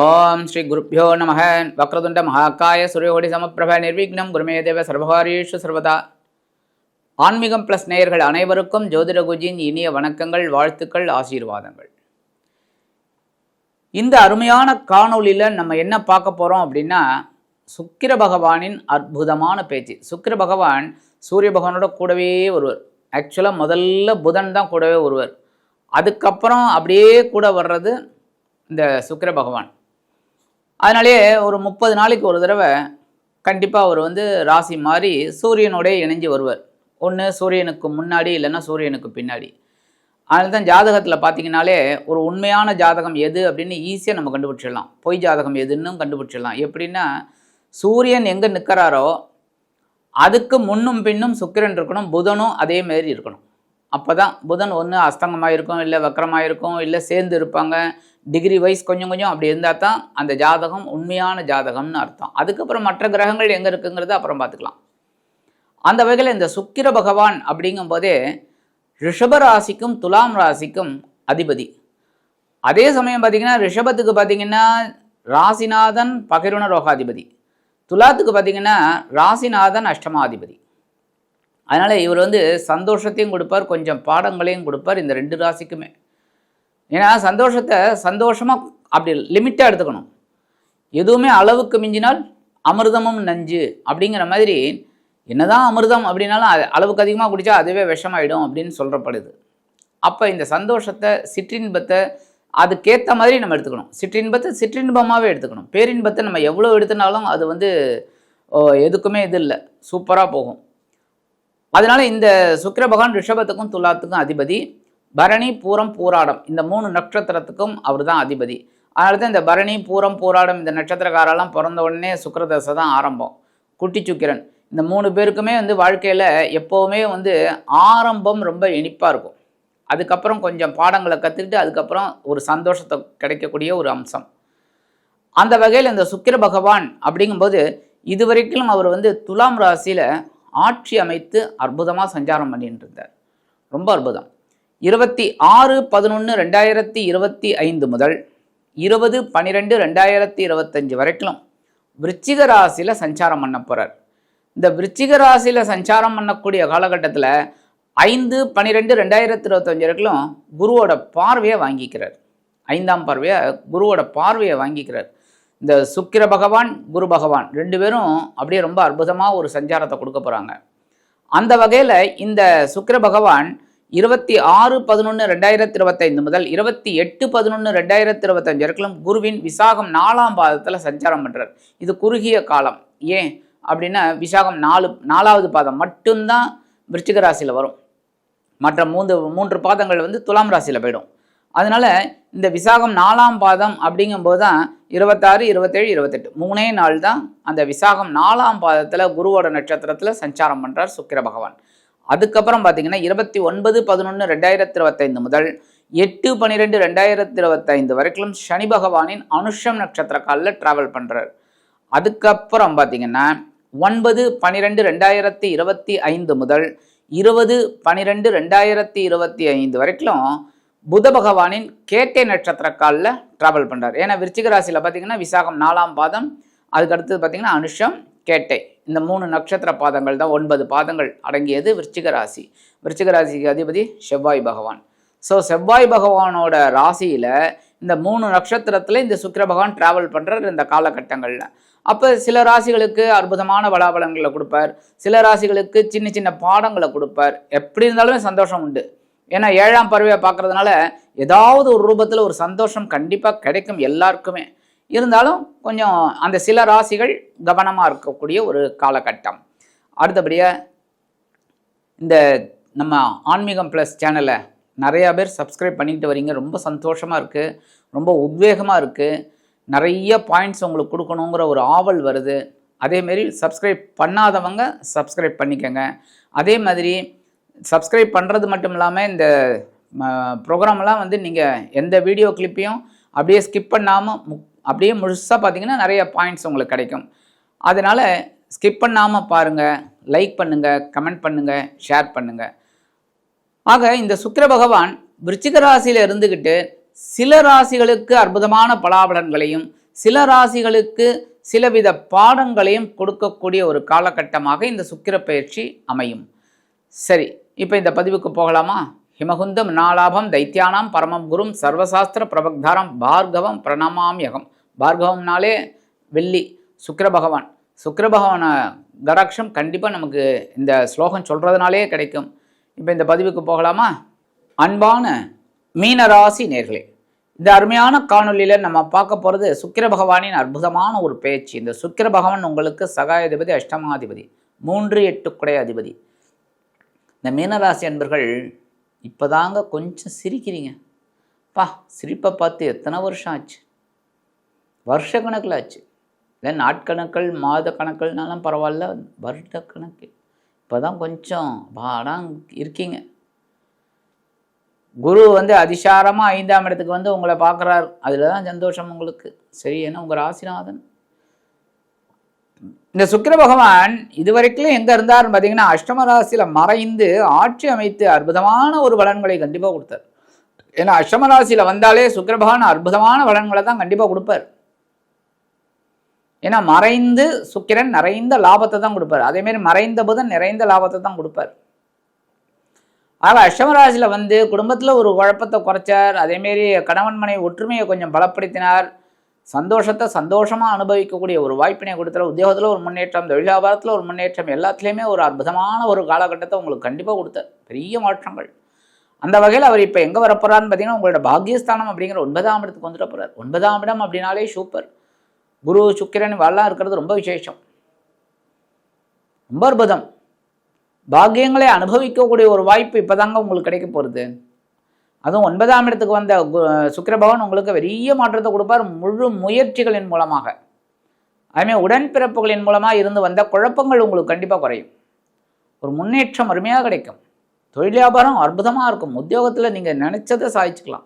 ஓம் ஸ்ரீ குருப்பியோ நம வக்ரதுண்ட மகாக்காய சூரியகோடி சமப்பிரப நிர்விக்னம். குருமே தேவ சர்வதா. ஆன்மீகம் ப்ளஸ் நேயர்கள் அனைவருக்கும் ஜோதிடகுஜியின் இனிய வணக்கங்கள் வாழ்த்துக்கள் ஆசீர்வாதங்கள். இந்த அருமையான காணொளியில் நம்ம என்ன பார்க்க போகிறோம் அப்படின்னா சுக்கிர பகவானின் அற்புதமான பேச்சு. சுக்கிர பகவான் சூரிய பகவானோட கூடவே ஒருவர் ஆக்சுவலாக முதல்ல புதன் தான் கூடவே ஒருவர் அதுக்கப்புறம் அப்படியே கூட வர்றது இந்த சுக்கிர பகவான். அதனாலே ஒரு முப்பது நாளைக்கு ஒரு தடவை கண்டிப்பாக அவர் வந்து ராசி மாறி சூரியனோடே இணைஞ்சு வருவார். ஒன்று சூரியனுக்கு முன்னாடி இல்லைன்னா சூரியனுக்கு பின்னாடி. அதனால தான் ஜாதகத்தில் பார்த்தீங்கன்னாலே ஒரு உண்மையான ஜாதகம் எது அப்படின்னு ஈஸியாக நம்ம கண்டுபிடிச்சிடலாம். பொய் ஜாதகம் எதுன்னு கண்டுபிடிச்சிடலாம். எப்படின்னா சூரியன் எங்கே நிற்கிறாரோ அதுக்கு முன்னும் பின்னும் சுக்கிரன் இருக்கணும் புதனும் அதே மாதிரி இருக்கணும். அப்போ தான் புதன் ஒன்று அஸ்தங்கமாக இருக்கும் இல்லை வக்கரமாக இருக்கும் இல்லை சேர்ந்து இருப்பாங்க டிகிரி வைஸ் கொஞ்சம் கொஞ்சம் அப்படி இருந்தால் தான் அந்த ஜாதகம் உண்மையான ஜாதகம்னு அர்த்தம். அதுக்கப்புறம் மற்ற கிரகங்கள் எங்கே இருக்குங்கிறத அப்புறம் பார்த்துக்கலாம். அந்த வகையில் இந்த சுக்கிர பகவான் அப்படிங்கும்போதே ரிஷப ராசிக்கும் துலாம் ராசிக்கும் அதிபதி. அதே சமயம் பார்த்திங்கன்னா ரிஷபத்துக்கு பார்த்தீங்கன்னா ராசிநாதன் பகிர்வன ரோகாதிபதி. துலாத்துக்கு பார்த்தீங்கன்னா ராசிநாதன் அஷ்டமாதிபதி. அதனால் இவர் வந்து சந்தோஷத்தையும் கொடுப்பார் கொஞ்சம் பாடங்களையும் கொடுப்பார் இந்த ரெண்டு ராசிக்குமே. ஏன்னா சந்தோஷத்தை சந்தோஷமாக அப்படி லிமிட்டாக எடுத்துக்கணும். எதுவுமே அளவுக்கு மிஞ்சினால் அமிர்தமும் நஞ்சு அப்படிங்கிற மாதிரி என்னதான் அமிர்தம் அப்படின்னாலும் அது அளவுக்கு அதிகமாக குடித்தா அதுவே விஷமாயிடும் அப்படின்னு சொல்கிறப்படுது அப்போ இந்த சந்தோஷத்தை சிற்றின்பத்தை அதுக்கேற்ற மாதிரி நம்ம எடுத்துக்கணும். சிற்றின்பத்தை சிற்றின்பமாகவே எடுத்துக்கணும். பேரின்பத்தை நம்ம எவ்வளோ எடுத்துனாலும் அது வந்து எதுக்குமே இது இல்லை. சூப்பராக போகும். அதனால இந்த சுக்கிர பகவான் ரிஷபத்துக்கும் துலாத்துக்கும் அதிபதி. பரணி பூரம் பூராடம். இந்த மூணு நட்சத்திரத்துக்கும் அவர் தான் அதிபதி. அதனால தான் இந்த பரணி பூரம் பூராடம் இந்த நட்சத்திரக்காரெல்லாம் பிறந்த உடனே சுக்கரதசை தான் ஆரம்பம். குட்டி சுக்கிரன். இந்த மூணு பேருக்குமே வந்து வாழ்க்கையில் எப்போவுமே வந்து ஆரம்பம் ரொம்ப இனிப்பாக இருக்கும். அதுக்கப்புறம் கொஞ்சம் பாடங்களை கற்றுக்கிட்டு அதுக்கப்புறம் ஒரு சந்தோஷத்தை கிடைக்கக்கூடிய ஒரு அம்சம். அந்த வகையில் இந்த சுக்கிர பகவான் அப்படிங்கும்போது இதுவரைக்கும் அவர் வந்து துலாம் ராசியில் ஆட்சி அமைத்து அற்புதமாக சஞ்சாரம் பண்ணிட்டு இருந்தார். ரொம்ப அற்புதம். இருபத்தி ஆறு பதினொன்று ரெண்டாயிரத்தி இருபத்தி ஐந்து முதல் இருபது பன்னிரெண்டு ரெண்டாயிரத்தி இருபத்தஞ்சு வரைக்கும் விருச்சிக ராசியில் சஞ்சாரம் பண்ண போகிறார் இந்த விருச்சிக ராசியில் சஞ்சாரம் பண்ணக்கூடிய காலகட்டத்தில் ஐந்து பன்னிரெண்டு ரெண்டாயிரத்தி இருபத்தஞ்சு வரைக்கும் குருவோட பார்வையை வாங்கிக்கிறார். ஐந்தாம் பார்வையை? குருவோட பார்வையை வாங்கிக்கிறார். இந்த சுக்கிர பகவான் குரு பகவான் ரெண்டு பேரும் அப்படியே ரொம்ப அற்புதமாக ஒரு சஞ்சாரத்தை கொடுக்க போகிறாங்க அந்த வகையில் இந்த சுக்கிர பகவான் இருபத்தி ஆறு பதினொன்று ரெண்டாயிரத்தி இருபத்தைந்து முதல் இருபத்தி எட்டு பதினொன்று ரெண்டாயிரத்தி இருபத்தஞ்சு வரைக்கும் குருவின் விசாகம் நாலாம் பாதத்தில் சஞ்சாரம் பண்ணுறார் இது குறுகிய காலம். ஏன் அப்படின்னா விசாகம் நாலு நாலாவது பாதம் மட்டும்தான் விருச்சிக ராசியில் வரும். மற்ற மூன்று மூன்று பாதங்கள் வந்து துலாம் ராசியில் போயிடும். அதனால் இந்த விசாகம் நாலாம் பாதம் அப்படிங்கும்போது தான் இருபத்தாறு இருபத்தேழு இருபத்தெட்டு. மூணே நாள் தான் அந்த விசாகம் நாலாம் பாதத்தில் குருவோட நட்சத்திரத்தில் சஞ்சாரம் பண்ணுறார் சுக்கிர பகவான். அதுக்கப்புறம் பார்த்தீங்கன்னா இருபத்தி ஒன்பது பதினொன்று ரெண்டாயிரத்தி இருபத்தைந்து முதல் எட்டு பன்னிரெண்டு ரெண்டாயிரத்தி இருபத்தைந்து வரைக்கும் சனி பகவானின் அனுஷம் நட்சத்திர காலில் ட்ராவல் பண்ணுறார் அதுக்கப்புறம் பார்த்தீங்கன்னா ஒன்பது பன்னிரெண்டு ரெண்டாயிரத்தி இருபத்தி ஐந்து முதல் இருபது பன்னிரெண்டு ரெண்டாயிரத்தி இருபத்தி ஐந்து வரைக்கும் புத பகவானின் கேட்டை நட்சத்திர காலில் ட்ராவல் பண்ணுறார் ஏன்னா விருச்சிக ராசியில் பார்த்தீங்கன்னா விசாகம் நாலாம் பாதம் அதுக்கு அடுத்தது பார்த்தீங்கன்னா அனுஷம் கேட்டை. இந்த மூணு நட்சத்திர பாதங்கள் தான் ஒன்பது பாதங்கள் அடங்கியது விருச்சிக ராசி. விருச்சிக ராசிக்கு அதிபதி செவ்வாய் பகவான். ஸோ செவ்வாய் பகவானோட ராசியில் இந்த மூணு நட்சத்திரத்தில் இந்த சுக்கிர பகவான் ட்ராவல் பண்ணுறார் இந்த காலகட்டங்களில். அப்போ சில ராசிகளுக்கு அற்புதமான பலாபலங்களை கொடுப்பார். சில ராசிகளுக்கு சின்ன சின்ன பாடங்களை கொடுப்பார். எப்படி இருந்தாலுமே சந்தோஷம் உண்டு. ஏன்னா ஏழாம் பறவையை பார்க்கறதுனால ஏதாவது ஒரு ரூபத்தில் ஒரு சந்தோஷம் கண்டிப்பாக கிடைக்கும் எல்லாருக்குமே. இருந்தாலும் கொஞ்சம் அந்த சில ராசிகள் கவனமாக இருக்கக்கூடிய ஒரு காலகட்டம். அடுத்தபடியாக இந்த நம்ம ஆன்மீகம் ப்ளஸ் சேனலை நிறையா பேர் சப்ஸ்கிரைப் பண்ணிக்கிட்டு வரீங்க. ரொம்ப சந்தோஷமாக இருக்குது ரொம்ப உத்வேகமாக இருக்குது நிறைய பாயிண்ட்ஸ் உங்களுக்கு கொடுக்கணுங்கிற ஒரு ஆவல் வருது. அதேமாரி சப்ஸ்கிரைப் பண்ணாதவங்க சப்ஸ்கிரைப் பண்ணிக்கோங்க. அதே மாதிரி சப்ஸ்கிரைப் பண்ணுறது மட்டும் இல்லாமல் இந்த ப்ரோக்ராம்லாம் வந்து நீங்கள் எந்த வீடியோ கிளிப்பையும் அப்படியே ஸ்கிப் பண்ணாமல் அப்படியே முழுசாக பார்த்தீங்கன்னா நிறைய பாயிண்ட்ஸ் உங்களுக்கு கிடைக்கும். அதனால் ஸ்கிப் பண்ணாமல் பாருங்கள் லைக் பண்ணுங்கள் கமெண்ட் பண்ணுங்கள் ஷேர் பண்ணுங்கள் ஆக இந்த சுக்கிர பகவான் விருச்சிக ராசியில் இருந்துக்கிட்டு சில ராசிகளுக்கு அற்புதமான பலாபலன்களையும் சில ராசிகளுக்கு சிலவித பாடங்களையும் கொடுக்கக்கூடிய ஒரு காலகட்டமாக இந்த சுக்கிர பயிற்சி அமையும். சரி இப்போ இந்த பதிவுக்கு போகலாமா? ஹிமகுந்தம் நாலாபம் தைத்தியானாம் பரமம் குரும் சர்வசாஸ்திர பிரபக்தாரம் பார்கவம் பிரணமாமியகம். பார்கவம்னாலே வெள்ளி சுக்கர பகவான். சுக்கர பகவான கடாட்சம் கண்டிப்பாக நமக்கு இந்த ஸ்லோகம் சொல்கிறதுனாலே கிடைக்கும். இப்போ இந்த பதிவுக்கு போகலாமா? அன்பான மீனராசி நேர்களே இந்த அருமையான காணொலியில் நம்ம பார்க்க போகிறது சுக்கிர பகவானின் அற்புதமான ஒரு பேச்சு. இந்த சுக்கிர பகவான் உங்களுக்கு சகாயாதிபதி அஷ்டமாதிபதி மூன்று எட்டுக்குடைய அதிபதி. இந்த மீனராசி அன்பர்கள் இப்போதாங்க கொஞ்சம் சிரிக்கிறீங்க. பா சிரிப்பை பார்த்து எத்தனை வருஷம் ஆச்சு? வருஷ கணக்கில் ஆச்சு. இல்லை நாட்கணக்கள் மாத கணக்கள்னாலும் பரவாயில்ல வருட கணக்கு. இப்போ தான் கொஞ்சம் பாடம் இருக்கீங்க. குரு வந்து அதிசாரமாக ஐந்தாம் இடத்துக்கு வந்து உங்களை பார்க்குறாரு. அதில் தான் சந்தோஷம் உங்களுக்கு. சரி ஏன்னா உங்கள் ராசிநாதன்? இந்த சுக்கிர பகவான் இதுவரைக்கும் எங்கே இருந்தார்னு பார்த்தீங்கன்னா அஷ்டம ராசியில் மறைந்து ஆட்சி அமைத்து அற்புதமான ஒரு பலன்களை கண்டிப்பாக கொடுத்தார். ஏன்னா அஷ்டம ராசியில் வந்தாலே சுக்கிர பகவான் அற்புதமான பலன்களை தான் கண்டிப்பாக கொடுப்பார். ஏன்னா மறைந்து சுக்கிரன் நிறைந்த லாபத்தை தான் கொடுப்பார். அதேமாரி மறைந்த புதன் நிறைந்த லாபத்தை தான் கொடுப்பார். ஆனால் அஷ்டமராசியில் வந்து குடும்பத்தில் ஒரு குழப்பத்தை குறைச்சார். அதேமாரி கணவன் மனை ஒற்றுமையை கொஞ்சம் பலப்படுத்தினார். சந்தோஷத்தை சந்தோஷமாக அனுபவிக்கக்கூடிய ஒரு வாய்ப்பினை கொடுத்தார் உத்தியோகத்தில் ஒரு முன்னேற்றம் தொழில் வியாபாரத்தில் ஒரு முன்னேற்றம் எல்லாத்துலேயுமே ஒரு அற்புதமான ஒரு காலகட்டத்தை உங்களுக்கு கண்டிப்பாக கொடுத்தார். பெரிய மாற்றங்கள். அந்த வகையில் அவர் இப்போ எங்கே வரப்போறான்னு பார்த்தீங்கன்னா உங்களோட பாக்கியஸ்தானம் அப்படிங்கிற ஒன்பதாம் இடத்துக்கு வந்துட்டு போகிறார் ஒன்பதாம் இடம் அப்படின்னாலே சூப்பர். குரு சுக்கிரன் வரலாம் இருக்கிறது ரொம்ப விசேஷம். ரொம்ப அற்புதம். பாக்கியங்களை அனுபவிக்கக்கூடிய ஒரு வாய்ப்பு இப்போதாங்க உங்களுக்கு கிடைக்க போகிறது அதுவும் ஒன்பதாம் இடத்துக்கு வந்த சுக்கிர பகவான் உங்களுக்கு பெரிய மாற்றத்தை கொடுப்பார் முழு முயற்சிகளின் மூலமாக. அதுமாதிரி உடன்பிறப்புகளின் மூலமாக இருந்து வந்த குழப்பங்கள் உங்களுக்கு கண்டிப்பாக குறையும். ஒரு முன்னேற்றம் அருமையாக கிடைக்கும். தொழில் வியாபாரம் அற்புதமாக இருக்கும். உத்தியோகத்தில் நீங்கள் நினச்சதை சாதிச்சுக்கலாம்.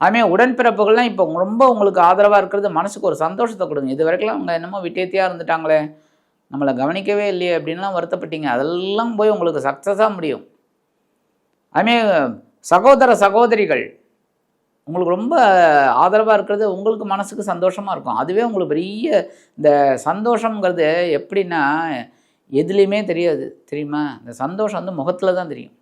அதுமாதிரி உடன்பிறப்புகள்லாம் இப்போ ரொம்ப உங்களுக்கு ஆதரவாக இருக்கிறது மனசுக்கு ஒரு சந்தோஷத்தை கொடுங்க. இது வரைக்கும் அவங்க என்னமோ விட்டேத்தியாக இருந்துட்டாங்களே நம்மளை கவனிக்கவே இல்லையே அப்படின்லாம் வருத்தப்பட்டீங்க. அதெல்லாம் போய் உங்களுக்கு சக்ஸஸாக முடியும். அதுமாரி சகோதர சகோதரிகள் உங்களுக்கு ரொம்ப ஆதரவாக இருக்கிறது உங்களுக்கு மனசுக்கு சந்தோஷமாக இருக்கும். அதுவே உங்களுக்கு பெரிய இந்த சந்தோஷங்கிறது எப்படின்னா எதுலேயுமே தெரியாது. தெரியுமா? இந்த சந்தோஷம் வந்து முகத்தில் தான் தெரியும்.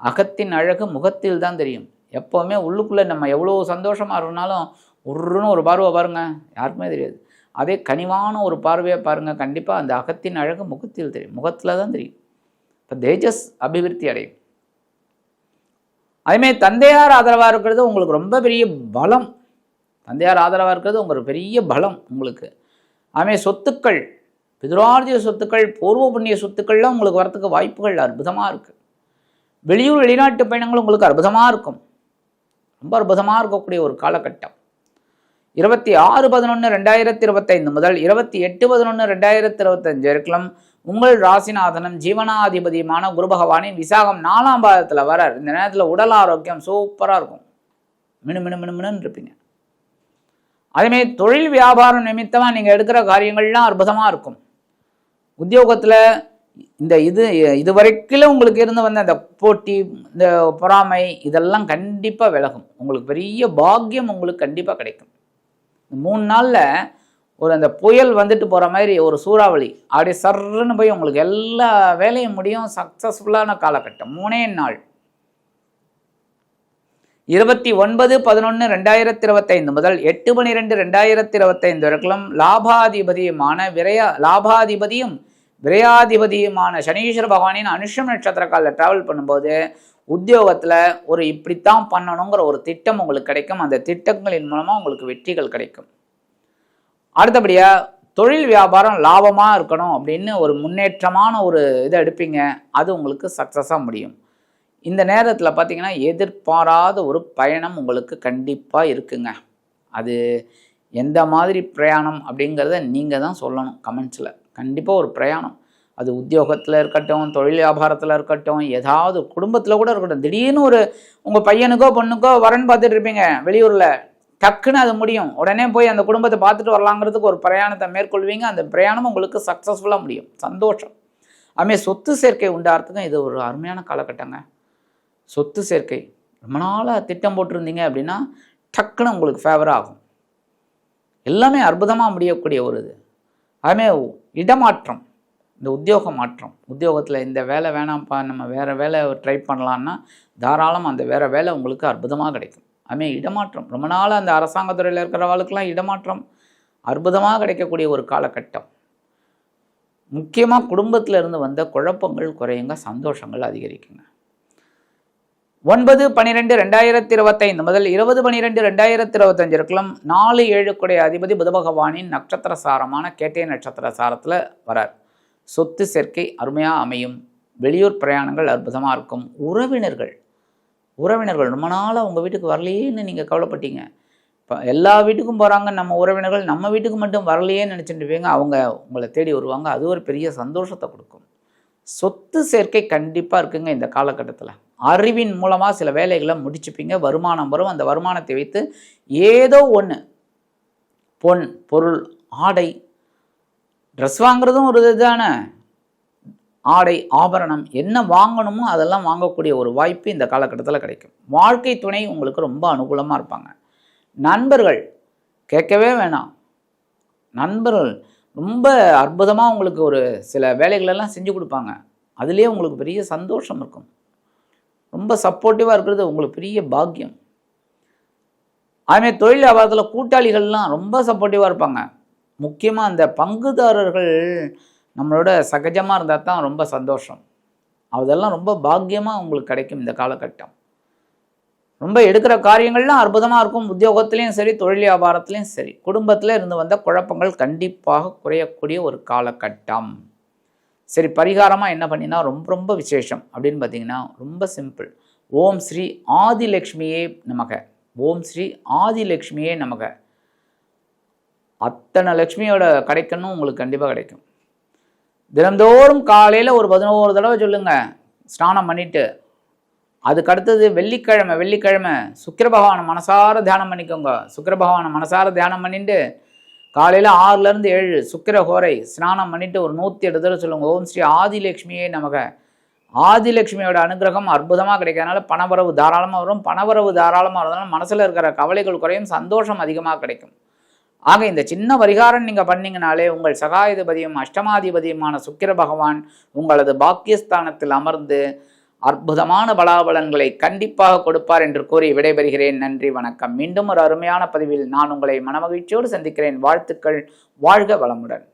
அகத்தின் அழகு முகத்தில் தான் தெரியும். எப்போவுமே உள்ளுக்குள்ளே நம்ம எவ்வளோ சந்தோஷமாக இருந்தாலும் உருன்னு ஒரு பார்வை பாருங்கள் யாருக்குமே தெரியாது. அதே கனிவான ஒரு பார்வையை பாருங்கள் கண்டிப்பாக அந்த அகத்தின் அழகு முகத்தில் தெரியும். முகத்தில் தான் தெரியும். இப்போ தேஜஸ் அபிவிருத்தி அடையும். அதேமாதிரி தந்தையார் ஆதரவாக இருக்கிறது உங்களுக்கு ரொம்ப பெரிய பலம். தந்தையார் ஆதரவாக இருக்கிறது உங்களுக்கு பெரிய பலம் உங்களுக்கு. அதுமாதிரி சொத்துக்கள் பிதுரார்ஜிய சொத்துக்கள் பூர்வ புண்ணிய சொத்துக்கள்லாம் உங்களுக்கு வரத்துக்கு வாய்ப்புகள் அற்புதமாக இருக்குது வெளியூர் வெளிநாட்டு பயணங்கள் உங்களுக்கு அற்புதமாக இருக்கும். ரொம்ப அற்புதமாக இருக்கக்கூடிய ஒரு காலகட்டம். இருபத்தி ஆறு பதினொன்று ரெண்டாயிரத்தி இருபத்தைந்து முதல் இருபத்தி எட்டு பதினொன்று ரெண்டாயிரத்தி இருபத்தஞ்சு வரைக்கும் உங்கள் ராசிநாதனும் ஜீவனாதிபதியுமான குரு பகவானின் விசாகம் நாலாம் பாதத்தில் வரார். இந்த நேரத்தில் உடல் ஆரோக்கியம் சூப்பராக இருக்கும். மினு மினு மினு மினுன்னு இருப்பீங்க. அதேமாரி தொழில் வியாபாரம் நிமித்தமாக நீங்கள் எடுக்கிற காரியங்கள்லாம் அற்புதமாக இருக்கும். உத்தியோகத்தில் இந்த இது இதுவரைக்கிலும் உங்களுக்கு இருந்து வந்த அந்த போட்டி இந்த பொறாமை இதெல்லாம் கண்டிப்பாக விலகும். உங்களுக்கு பெரிய பாக்கியம் உங்களுக்கு கண்டிப்பாக கிடைக்கும். மூணு நாளில் ஒரு அந்த புயல் வந்துட்டு போகிற மாதிரி ஒரு சூறாவளி அப்படியே சர்ன்னு போய் உங்களுக்கு எல்லா வேலையும் முடியும் சக்ஸஸ்ஃபுல்லான காலகட்டம். மூணே நாள். இருபத்தி ஒன்பது பதினொன்று ரெண்டாயிரத்தி இருபத்தைந்து முதல் எட்டு பனிரெண்டு ரெண்டாயிரத்தி இருபத்தைந்து வரைக்கும் லாபாதிபதியுமான விரையா லாபாதிபதியும் விரையாதிபதியுமான சனீஸ்வர பகவானின் அனுஷம் நட்சத்திர காலில் ட்ராவல் பண்ணும்போது உத்தியோகத்தில் ஒரு இப்படித்தான் பண்ணணுங்கிற ஒரு திட்டம் உங்களுக்கு கிடைக்கும். அந்த திட்டங்களின் மூலமாக உங்களுக்கு வெற்றிகள் கிடைக்கும். அடுத்தபடியாக தொழில் வியாபாரம் லாபமாக இருக்கணும் அப்படின்னு ஒரு முன்னேற்றமான ஒரு இதை எடுப்பீங்க. அது உங்களுக்கு சக்ஸஸாக முடியும். இந்த நேரத்தில் பார்த்தீங்கன்னா எதிர்பாராத ஒரு பயணம் உங்களுக்கு கண்டிப்பாக இருக்குங்க. அது எந்த மாதிரி பிரயாணம் அப்படிங்கிறத நீங்கள் தான் சொல்லணும் கமெண்ட்ஸில் கண்டிப்பாக ஒரு பிரயாணம். அது உத்தியோகத்தில் இருக்கட்டும் தொழில் வியாபாரத்தில் இருக்கட்டும் ஏதாவது குடும்பத்தில் கூட இருக்கட்டும். திடீர்னு ஒரு உங்கள் பையனுக்கோ பொண்ணுக்கோ வரன் பார்த்துட்டு இருப்பீங்க வெளியூரில். டக்குன்னு அது முடியும். உடனே போய் அந்த குடும்பத்தை பார்த்துட்டு வரலாங்கிறதுக்கு ஒரு பிரயாணத்தை மேற்கொள்வீங்க. அந்த பிரயாணம் உங்களுக்கு சக்ஸஸ்ஃபுல்லாக முடியும். சந்தோஷம். அமே சொத்து சேர்க்கை உண்டாகிறதுக்கும் இது ஒரு அருமையான காலகட்டங்க. சொத்து சேர்க்கை. ரொம்ப நாளாக திட்டம் போட்டிருந்தீங்க அப்படின்னா டக்குன்னு உங்களுக்கு ஃபேவர் ஆகும். எல்லாமே அற்புதமாக முடியக்கூடிய ஒரு இது. அதுமே இடமாற்றம். இந்த உத்தியோக மாற்றம். உத்தியோகத்தில் இந்த வேலை வேணாம்ப்பா நம்ம வேறு வேலை ட்ரை பண்ணலான்னா தாராளம் அந்த வேறு வேலை உங்களுக்கு அற்புதமாக கிடைக்கும். அதுமாதிரி இடமாற்றம். ரொம்ப நாள் அந்த அரசாங்கத்துறையில் இருக்கிறவங்களுக்கெல்லாம் இடமாற்றம் அற்புதமாக கிடைக்கக்கூடிய ஒரு காலகட்டம். முக்கியமாக குடும்பத்தில் இருந்து வந்த குழப்பங்கள் குறையுங்க சந்தோஷங்கள் அதிகரிக்குங்க. ஒன்பது பன்னிரெண்டு ரெண்டாயிரத்தி இருபத்தைந்து முதல் இருபது பன்னிரெண்டு ரெண்டாயிரத்தி இருபத்தஞ்சு இருக்கலாம் நாலு ஏழுக்குடைய அதிபதி புத பகவானின் நட்சத்திர சாரமான கேட்டே நட்சத்திர சாரத்தில் வரார். சொத்து சேர்க்கை அருமையாக அமையும். வெளியூர் பிரயாணங்கள் அற்புதமாக இருக்கும். உறவினர்கள் உறவினர்கள் ரொம்ப நாளாக உங்கள் வீட்டுக்கு வரலையேன்னு நீங்கள் கவலைப்பட்டீங்க. இப்போ எல்லா வீட்டுக்கும் போகிறாங்க நம்ம உறவினர்கள் நம்ம வீட்டுக்கு மட்டும் வரலையேன்னு நினச்சிட்டு இருப்பீங்க அவங்க உங்களை தேடி வருவாங்க. அது ஒரு பெரிய சந்தோஷத்தை கொடுக்கும். சொத்து சேர்க்கை கண்டிப்பாக இருக்குங்க இந்த காலகட்டத்தில். அறிவின் மூலமாக சில வேலைகளை முடிச்சுப்பீங்க. வருமானம் வரும். அந்த வருமானத்தை வைத்து ஏதோ ஒன்று பொன் பொருள் ஆடை ட்ரெஸ் வாங்குறதும் ஒரு இதுதானே? ஆடை ஆபரணம் என்ன வாங்கணுமோ அதெல்லாம் வாங்கக்கூடிய ஒரு வாய்ப்பு இந்த காலகட்டத்தில் கிடைக்கும். வாழ்க்கை துணை உங்களுக்கு ரொம்ப அனுகூலமாக இருப்பாங்க. நண்பர்கள் கேட்கவே வேணாம். நண்பர்கள் ரொம்ப அற்புதமாக உங்களுக்கு ஒரு சில வேலைகளெல்லாம் செஞ்சு கொடுப்பாங்க. அதுலேயே உங்களுக்கு பெரிய சந்தோஷம் இருக்கும். ரொம்ப சப்போர்ட்டிவாக இருக்கிறது உங்களுக்கு பெரிய பாக்கியம். அதுமாதிரி தொழில் வியாபாரத்தில் கூட்டாளிகள்லாம் ரொம்ப சப்போர்ட்டிவாக இருப்பாங்க. முக்கியமாக அந்த பங்குதாரர்கள் நம்மளோட சகஜமாக இருந்தால் தான் ரொம்ப சந்தோஷம். அதெல்லாம் ரொம்ப பாக்கியமாக உங்களுக்கு கிடைக்கும் இந்த காலகட்டம். ரொம்ப எடுக்கிற காரியங்கள்லாம் அற்புதமாக இருக்கும். உத்தியோகத்துலேயும் சரி தொழில் வியாபாரத்துலேயும் சரி. குடும்பத்தில் இருந்து வந்த குழப்பங்கள் கண்டிப்பாக குறையக்கூடிய ஒரு காலகட்டம். சரி பரிகாரமாக என்ன பண்ணினா ரொம்ப ரொம்ப விசேஷம் அப்படின்னு பார்த்தீங்கன்னா ரொம்ப சிம்பிள். ஓம் ஸ்ரீ ஆதிலக்ஷ்மியே நமக. ஓம் ஸ்ரீ ஆதிலக்ஷ்மியே நமக. அத்தனை லக்ஷ்மியோட கிடைக்கணும் உங்களுக்கு கண்டிப்பாக கிடைக்கும். தினந்தோறும் காலையில் ஒரு பதினோரு தடவை சொல்லுங்க. ஸ்நானம் பண்ணிட்டு. அதுக்கு அடுத்தது வெள்ளிக்கிழமை வெள்ளிக்கிழமை. சுக்கிர பகவானை மனசார தியானம் பண்ணிக்கோங்க. சுக்கிர பகவானை மனசார தியானம் பண்ணிட்டு காலையில் ஆறுலேருந்து ஏழு சுக்கிர ஹோரை ஸ்நானம் பண்ணிட்டு ஒரு நூற்றி எட்டு தடவை சொல்லுங்க. ஓம் ஸ்ரீ ஆதிலக்ஷ்மியை நமக. ஆதிலட்சுமியோட அனுகிரகம் அற்புதமாக கிடைக்கிறதுனால பணவரவு தாராளமாக வரும். பணவரவு தாராளமாக வரதுனால மனசில் இருக்கிற கவலைகள் குறையும் சந்தோஷம் அதிகமாக கிடைக்கும். ஆக இந்த சின்ன பரிகாரம் நீங்கள் பண்ணீங்கனாலே உங்கள் சகாயுதிபதியும் அஷ்டமாதிபதியுமான சுக்கிர பகவான் உங்களது பாக்கியஸ்தானத்தில் அமர்ந்து அற்புதமான பலாபலன்களை கண்டிப்பாக கொடுப்பார் என்று கூறி விடைபெறுகிறேன். நன்றி வணக்கம். மீண்டும் ஒரு அருமையான பதிவில் நான் உங்களை மனமகிழ்ச்சியோடு சந்திக்கிறேன். வாழ்த்துக்கள். வாழ்க வளமுடன்.